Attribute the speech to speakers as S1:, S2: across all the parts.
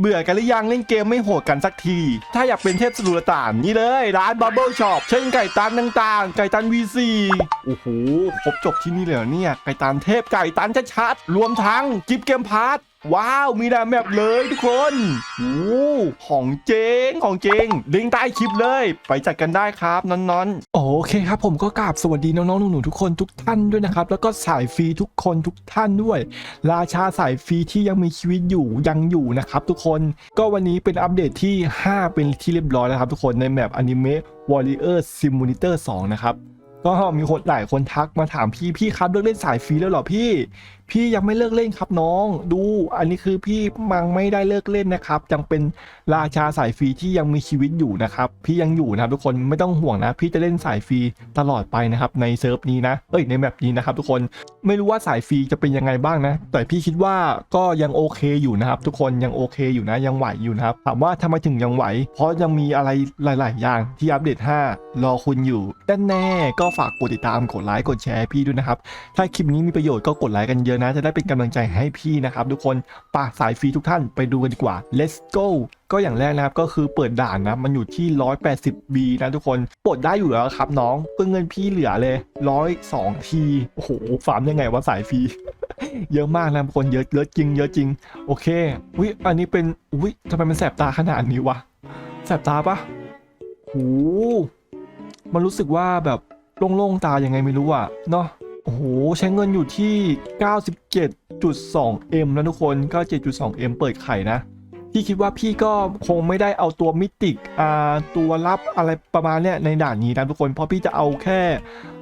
S1: เบื่อกันหรือยังเล่นเกมไม่โหดกันสักที ถ้าอยากเป็นเทพสุรต่านนี่เลย ร้านบับเบิลช็อปเช่นไก่ตันต่างๆ ไก่ตัน V4 โอ้โหครบจบที่นี่เลยเนี่ย ไก่ตันเทพไก่ตันชัดๆรวมทั้งกิฟเกมพาร์ท ว้าวมีดาแมปเลยทุกคนโอ้โหของเจงของเจงลิงก์ใต้คลิปเลย ไปจัดกันได้ครับนอนๆโอเคครับผมก็กราบสวัสดีน้องๆหนูๆทุกคนทุกท่านด้วยนะครับ แล้วก็สายฟรีทุกคนทุกท่านด้วย ราชาสายฟรีที่ยังมีชีวิตอยู่ยังอยู่นะครับ ทุกคนก็วันนี้เป็นอัปเดตที่ 5 เป็นที่เรียบร้อยแล้วครับ ทุกคนในแมปอนิเมะ Warrior Simulator 2 นะครับก็มีคนหลายคนทักมาถามพี่พี่ครับเลิกเล่นสายฟรีแล้วหรอพี่พี่ยังไม่เลิกเล่นครับน้อง ดู อันนี้คือพี่มังไม่ได้เลิกเล่นนะครับ ยังเป็นราชาสายฟรีที่ยังมีชีวิตอยู่นะครับ พี่ยังอยู่นะครับทุกคนไม่ต้องห่วงนะ พี่จะเล่นสายฟรีตลอดไปนะครับ ในเซิร์ฟนี้นะเอ้ยในแมปนี้นะครับ ทุกคนไม่รู้ว่าสายฟรีจะเป็นยังไงบ้างนะ แต่พี่คิดว่าก็ยังโอเคอยู่นะครับ ทุกคนยังโอเคอยู่นะ ยังไหวอยู่นะครับถามว่าทำไมถึงยังไหว เพราะยังมีอะไรหลาย ๆ อย่างที่อัปเดต 5 รอคุณอยู่ด้านแน่ก็ฝากกดติดตามกดไลค์กดแชร์พี่ด้วยนะครับถ้าคลิปนี้มีประโยชน์ก็กดไลค์กันเยอะนะ จะได้เป็นกำลังใจให้พี่นะครับทุกคนปากสายฟรีทุกท่านไปดูกันดีกว่า let's go ก็อย่างแรกนะครับก็คือเปิดด่านนะมันอยู่ที่ 180 B นะทุกคนปลดได้อยู่แล้วครับน้องเพื่อเงินพี่เหลือเลย 102 ทีโอ้โหฟาร์มยังไงวะสายฟรีเยอะมากนะทุกคนเยอะเยอะจริงเยอะจริง โอเคอุ้ยอันนี้เป็นอุ้ยทำไมมันแสบตาขนาดนี้วะแสบตาปะโหมันรู้สึกว่าแบบโล่งๆตายังไงไม่รู้อะเนาะ โอ้โห ใช้เงินอยู่ที่ 97.2M นะทุกคน 97.2M เปิดไข่นะ พี่คิดว่าพี่ก็คงไม่ได้เอาตัวมิติกอ่าตัวรับอะไรประมาณเนี้ยในด่านนี้นะทุกคน เพราะพี่จะเอาแค่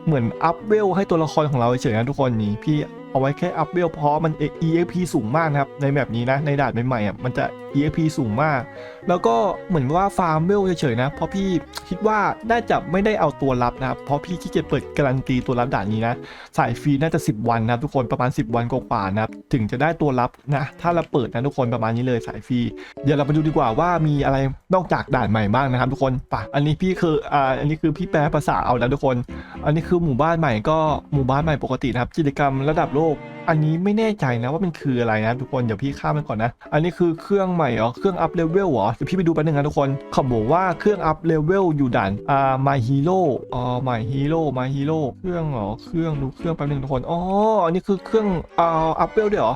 S1: เหมือนอัพเวลให้ตัวละครของเราเฉยๆนะทุกคนนี้พี่ เอาไว้แค่อัพเวลเพราะมัน EXP สูงมากนะครับ ในแบบนี้นะ ในด่านใหม่ๆอะมันจะ EXP สูงมาก แล้วก็เหมือนว่าฟาร์มเวลเฉยๆนะ เพราะพี่คิดว่าน่าจะไม่ได้เอาตัวรับนะครับ เพราะพี่ที่จเปิดการันตีตัวรับด่านนี้นะ สายฟรีน่าจะ 10 วันนะทุกคนประมาณ 10 วันกว่าๆนะครับถึงจะได้ตัวรับนะ ถ้าเราเปิดนะทุกคนประมาณนี้เลยสายฟรี เดี๋ยวเราไปดูดีกว่าว่ามีอะไรนอกจากด่านใหม่บ้างนะครับ ทุกคนป่ะอันนี้พี่คืออ่าอันนี้คือพี่แปลภาษาเอาแล้วทุกคน อันนี้คือหมู่บ้านใหม่ก็หมู่บ้านใหม่ปกตินะครับกิจกรรมระดับโลกอันนี้ไม่แน่ใจนะว่ามันคืออะไรนะทุกคนเดี๋ยวพี่ข้ามไปก่อนนะ อันนี้คือเครื่องใหม่เหรอเครื่องอัพเลเวลเหรอเดี๋ยวพี่ไปดูแป๊บนึงนะทุกคนเขาบอกว่าเครื่องอัพเลเวลอยู่ด่านอ่า my hero อ๋อ my hero my hero เครื่องเหรอเครื่องดูเครื่องแป๊บนึงทุกคนอ๋ออันนี้คือเครื่องอ่าอัพเวลด้วยเหรอ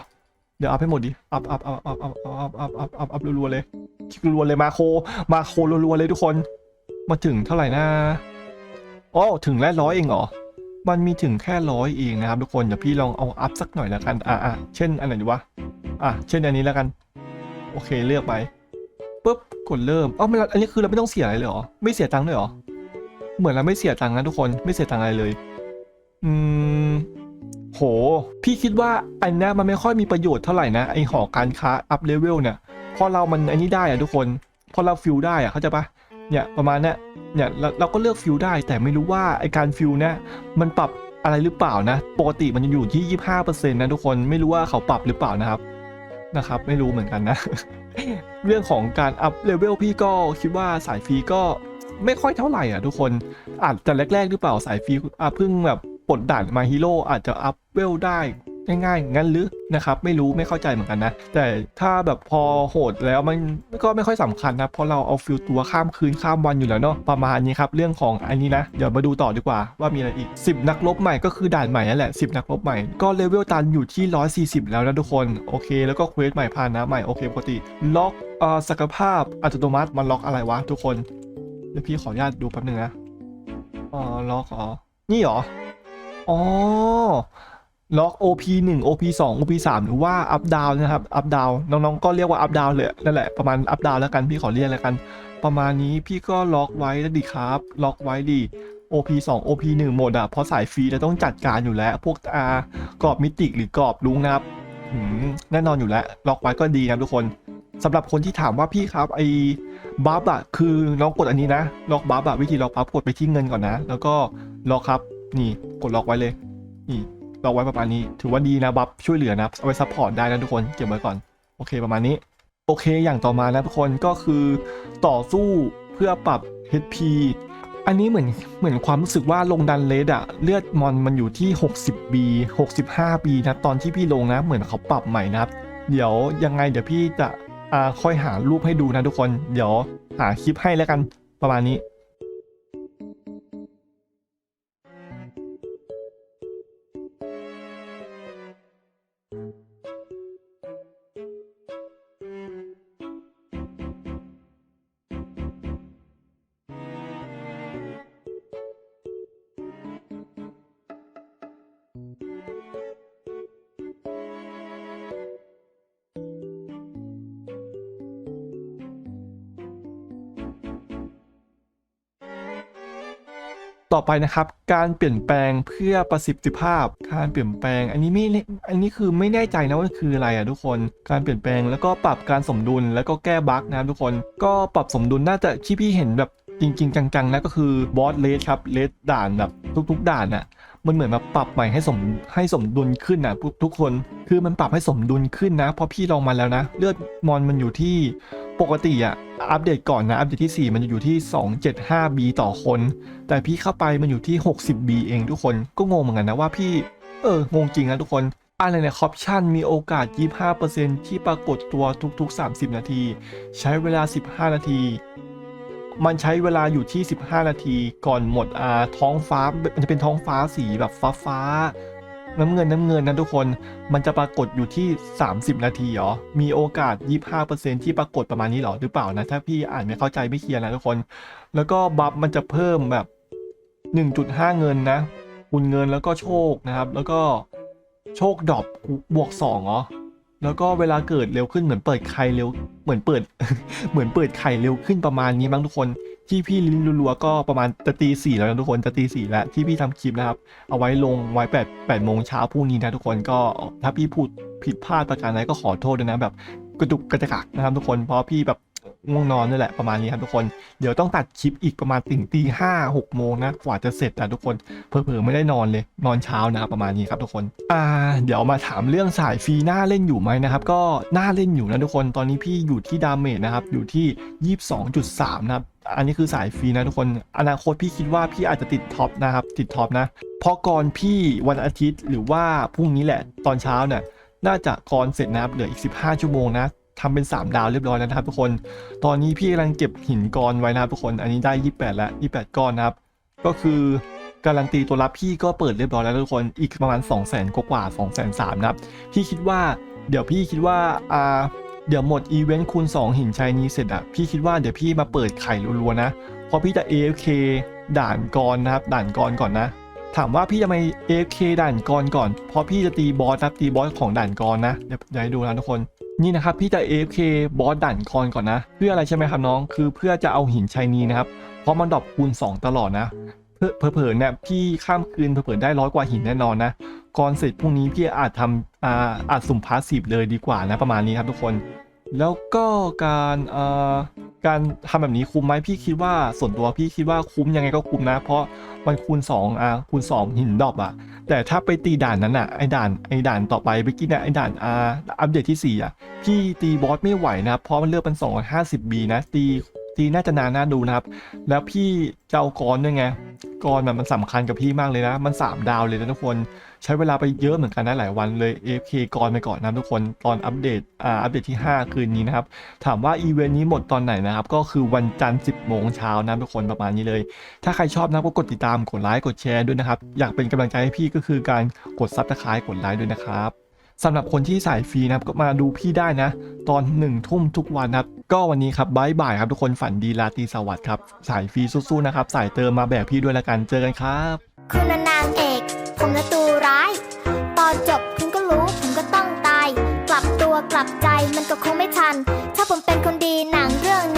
S1: เดี๋ยวอัพให้หมดดิ อัพอัพอัพอัพอัพอัพอัพอัพอัพอัพรัวๆเลยคลิกรัวๆเลยมาโค มาโครัวๆเลยทุกคน มาถึงเท่าไหร่นะอ๋อถึงแล้วร้อยเองเหรอ มันมีถึงแค่ร้อยเองนะครับทุกคนเดี๋ยวพี่ลองเอาอัพสักหน่อยแล้วกันอะอะเช่นอันไหนดีวะอะเช่นอันนี้แล้วกัน โอเคเลือกไปปุ๊บกดเริ่มอ๋อไม่อันนี้คือเราไม่ต้องเสียอะไรเลยเหรอไม่เสียตังค์ด้วยเหรอเหมือนเราไม่เสียตังค์นะทุกคนไม่เสียตังค์อะไรเลย อืมโห พี่คิดว่าอันนี้มันไม่ค่อยมีประโยชน์เท่าไหร่นะไอหอการค้าอัพเลเวลเนี่ยพอเรามันอันนี้ได้อะทุกคน พอเราฟิลได้อะเข้าใจปะ เนี่ยประมาณเนี้ยเนี่ยเราเราก็เลือกฟิลได้ แต่ไม่รู้ว่าไอการฟิลเนี่ยมันปรับอะไรหรือเปล่านะปกติมันจะอยู่ที่ 25%นะทุกคนไม่รู้ว่าเขาปรับหรือเปล่านะครับนะครับ ไม่รู้เหมือนกันนะ เรื่องของการอัพเลเวลพี่ก็คิดว่าสายฟรีก็ไม่ค่อยเท่าไหร่อะทุกคนอาจจะแรกๆหรือเปล่าสายฟรีอะเพิ่งแบบปลดด่านมาฮีโร่อาจจะอัพเวลได้ ง่ายๆงั้นหรือนะครับไม่รู้ไม่เข้าใจเหมือนกันนะ แต่ถ้าแบบพอโหดแล้วมันก็ไม่ค่อยสำคัญนะเพราะเราเอาฟิลตัวข้ามคืนข้ามวันอยู่แล้วเนาะประมาณนี้ครับเรื่องของอันนี้นะ เดี๋ยวมาดูต่อดีกว่าว่ามีอะไรอีก 10 นักรบใหม่ก็คือด่านใหม่นั่นแหละ 10 นักรบใหม่ก็เลเวลตันอยู่ที่ 140 แล้วนะทุกคนโอเค แล้วก็เควสใหม่ผ่านนะใหม่โอเคปกติล็อกเอ่อศักยภาพอัตโนมัติมันล็อกอะไรวะทุกคนเดี๋ยวพี่ขออนุญาตดูแป๊บนึงนะอ๋อล็อกอ๋อนี่หรออ๋อ ล็อก OP 1 OP 2 OP 3หรือว่า up down นะครับ up down น้องๆก็เรียกว่า up down เลยนั่นแหละประมาณ up down แล้วกันพี่ขอเรียกแล้วกัน ประมาณนี้พี่ก็ล็อกไว้แล้วดีครับล็อกไว้ดี OP 2 OP 1หมดอะเพราะสายฟรีจะต้องจัดการอยู่แล้ว พวกอากรอบมิติหรือกรอบลุงนะครับแน่นอนอยู่แล้ว ล็อกไว้ก็ดีนะทุกคนสำหรับคนที่ถามว่าพี่ครับไอ้บัฟอะคือน้องกดอันนี้นะ ล็อกบัฟอะวิธีล็อกบัฟกดไปที่เงินก่อนนะ แล้วก็ล็อกครับ นี่กดล็อกไว้เลย นี่ ล็อกไว้ประมาณนี้ ถือว่าดีนะบัฟช่วยเหลือนะเอาไว้ซัพพอร์ตได้นะทุกคนเก็บไว้ก่อน โอเคประมาณนี้ โอเคอย่างต่อมานะทุกคนก็คือต่อสู้เพื่อปรับ HP อันนี้เหมือนเหมือนความรู้สึกว่าลงดันเลดอะเลือดมอนมันอยู่ที่ 60B 65B นะตอนที่พี่ลงนะเหมือนเขาปรับใหม่นะครับ เดี๋ยวยังไงเดี๋ยวพี่จะอ่าค่อยหารูปให้ดูนะทุกคน เดี๋ยวหาคลิปให้แล้วกันประมาณนี้ ต่อไปนะครับ การเปลี่ยนแปลงเพื่อประสิทธิภาพ การเปลี่ยนแปลง อันนี้ไม่อันนี้คือไม่แน่ใจนะว่าคืออะไรอะทุกคน การเปลี่ยนแปลงแล้วก็ปรับการสมดุลแล้วก็แก้บั๊กนะทุกคน ก็ปรับสมดุลน่าจะที่พี่เห็นแบบจริง ๆ จังๆนะก็คือบอสเลสครับเลสด่านแบบทุก ๆ ด่านน่ะมันเหมือนมาปรับใหม่ให้สมให้สมดุลขึ้นนะทุกทุกคน คือมันปรับให้สมดุลขึ้นนะเพราะพี่ลองมาแล้วนะ เลือดมอนมันอยู่ที่ ปกติอะอัปเดตก่อนนะ อัปเดตที่ 4 มันจะอยู่ที่ 275B ต่อคน แต่พี่เข้าไปมันอยู่ที่ 60B เองทุกคนก็งงเหมือนกันนะว่าพี่ เอองงจริงนะทุกคนอะไรเนี่ยคอปชั่นมีโอกาส 25%ที่ปรากฏตัวทุก ๆ 30 นาที ใช้เวลา 15 นาที มันใช้เวลาอยู่ที่ 15 นาที ก่อนหมดอ่าท้องฟ้ามันจะเป็นท้องฟ้าสีแบบฟ้าฟ้า น้ำเงินน้ำเงินนะทุกคนมันจะปรากฏอยู่ที่ 30 นาทีเหรอ มีโอกาส 25%ที่ปรากฏประมาณนี้เหรอหรือเปล่านะ ถ้าพี่อ่านไม่เข้าใจไม่เคลียร์นะทุกคน แล้วก็บัฟมันจะเพิ่มแบบ 1.5 เงินนะคุณเงินแล้วก็โชคนะครับ แล้วก็โชคดรอปบวก2เหรอ แล้วก็เวลาเกิดเร็วขึ้นเหมือนเปิดไข่เร็ว เหมือนเปิด เหมือนเปิดไข่เร็วขึ้นประมาณนี้มั้งทุกคน ที่พี่ลิ้นรัวๆก็ประมาณจะตีสี่แล้วนะทุกคนจะตีสี่แล้วที่พี่ทำคลิปนะครับ เอาไว้ลงไว้แปดแปดโมงเช้าพรุ่งนี้นะทุกคนก็ถ้าพี่พูดผิดพลาดประการใดก็ขอโทษด้วยนะแบบกระดุกกระจักนะครับทุกคนเพราะพี่แบบ ง่วงนอนนี่แหละประมาณนี้ครับทุกคน เดี๋ยวต้องตัดคลิปอีกประมาณถึงตีห้าหกโมงนะกว่าจะเสร็จนะทุกคนเผลอๆไม่ได้นอนเลยนอนเช้านะครับประมาณนี้ครับทุกคนอ่าเดี๋ยวมาถามเรื่องสายฟรีหน้าเล่นอยู่ไหมนะครับก็หน่าเล่นอยู่นะทุกคนตอนนี้พี่อยู่ที่ดาเมจนะครับอยู่ที่22.3นะครับอันนี้คือสายฟรีนะทุกคน อนาคตพี่คิดว่าพี่อาจจะติดท็อปนะครับติดท็อปนะเพราะก่อนพี่วันอาทิตย์หรือว่าพรุ่งนี้แหละตอนเช้าเนี่ยน่าจะกรเสร็จนะครับเหลืออีก 15 ชั่วโมงนะ ทำเป็น 3 ดาวเรียบร้อยแล้วนะครับทุกคน ตอนนี้พี่กำลังเก็บหินกรไว้นะครับทุกคน อันนี้ได้ 28 แล้ว 28 ก้อนนะครับ ก็คือการันตีตัวรับพี่ก็เปิดเรียบร้อยแล้วทุกคน อีกประมาณ 2 0 0 0 0 0 กว่า2 3 0 0 0นะครับ พี่คิดว่า เดี๋ยวพี่คิดว่าอ่าเดี๋ยวหมดอีเวนต์คูณ2หินชัยนี้เสร็จอะพี่คิดว่าเดี๋ยวพี่มาเปิดไข่รัวๆนะเพราะพี่จะ AFK ด่านกรนะครับ ด่านกรก่อนนะ ถามว่าพี่จะไป AFK ด่านกรก่อน เพราะพี่จะตีบอสนะครับตีบอสของด่านกรนะ เดี๋ยวเดี๋ยวให้ดูนะทุกคน นี่นะครับพี่จะ AFK บอสด่านกรก่อนนะ เพื่ออะไรใช่ไหมครับน้อง คือเพื่อจะเอาหินชัยนีนะครับ เพราะมันดรอปคูณ 2 ตลอดนะเพื่อเผลอๆเนี่ยพี่ข้ามคืนเผลอๆได้ร้อยกว่าหินแน่นอนนะก่อนเสร็จพรุ่งนี้พี่อาจทำอาอาจสุ่มพาสซีฟเลยดีกว่านะประมาณนี้ครับทุกคน แล้วก็การเอ่อการทำแบบนี้คุ้มไหมพี่คิดว่าส่วนตัวพี่คิดว่าคุ้มยังไงก็คุ้มนะ เพราะมันคูณ2อะคูณ 2 หินดอปอะ แต่ถ้าไปตีด่านนั้นอะไอ้ด่านไอ้ด่านต่อไปไปกินนี่ยไอ้ด่านอ่าอัปเดตที่4อะพี่ตีบอสไม่ไหวนะเพราะมันเลือกเป็น 250B นะตีตีน่าจะนานน่าดูนะครับ แล้วพี่จะเอากรด้วยไง กรมันสำคัญกับพี่มากเลยนะ มัน 3 ดาวเลยนะทุกคน ใช้เวลาไปเยอะเหมือนกันนะหลายวันเลย AFK ก่อนไปก่อนนะทุกคน ตอนอัปเดต อ่า อัปเดตที่ 5 คืนนี้นะครับ ถามว่าอีเวนต์นี้หมดตอนไหนนะครับ ก็คือวันจันทร์ 10 โมงเช้านะทุกคนประมาณนี้เลย ถ้าใครชอบนะก็กดติดตาม กดไลค์ กดแชร์ด้วยนะครับ อยากเป็นกำลังใจให้พี่ก็คือการกดซับสไครต์กดไลค์ด้วยนะครับ สำหรับคนที่สายฟรีนะครับก็มาดูพี่ได้นะ ตอนหนึ่งทุ่มทุกวันนะครับ ก็วันนี้ครับบายบายครับทุกคนฝันดีราตรีสวัสดิ์ครับ สายฟรีสู้ๆนะครับ สายเติมมาแบบพี่ด้วยละกันเจอกันครับ
S2: คุณน่ะนางเอก ผมนะตัวร้าย ตอนจบคุณก็รู้ผมก็ต้องตาย กลับตัวกลับใจมันก็คงไม่ทัน ถ้าผมเป็นคนดีหนังเรื่องนี้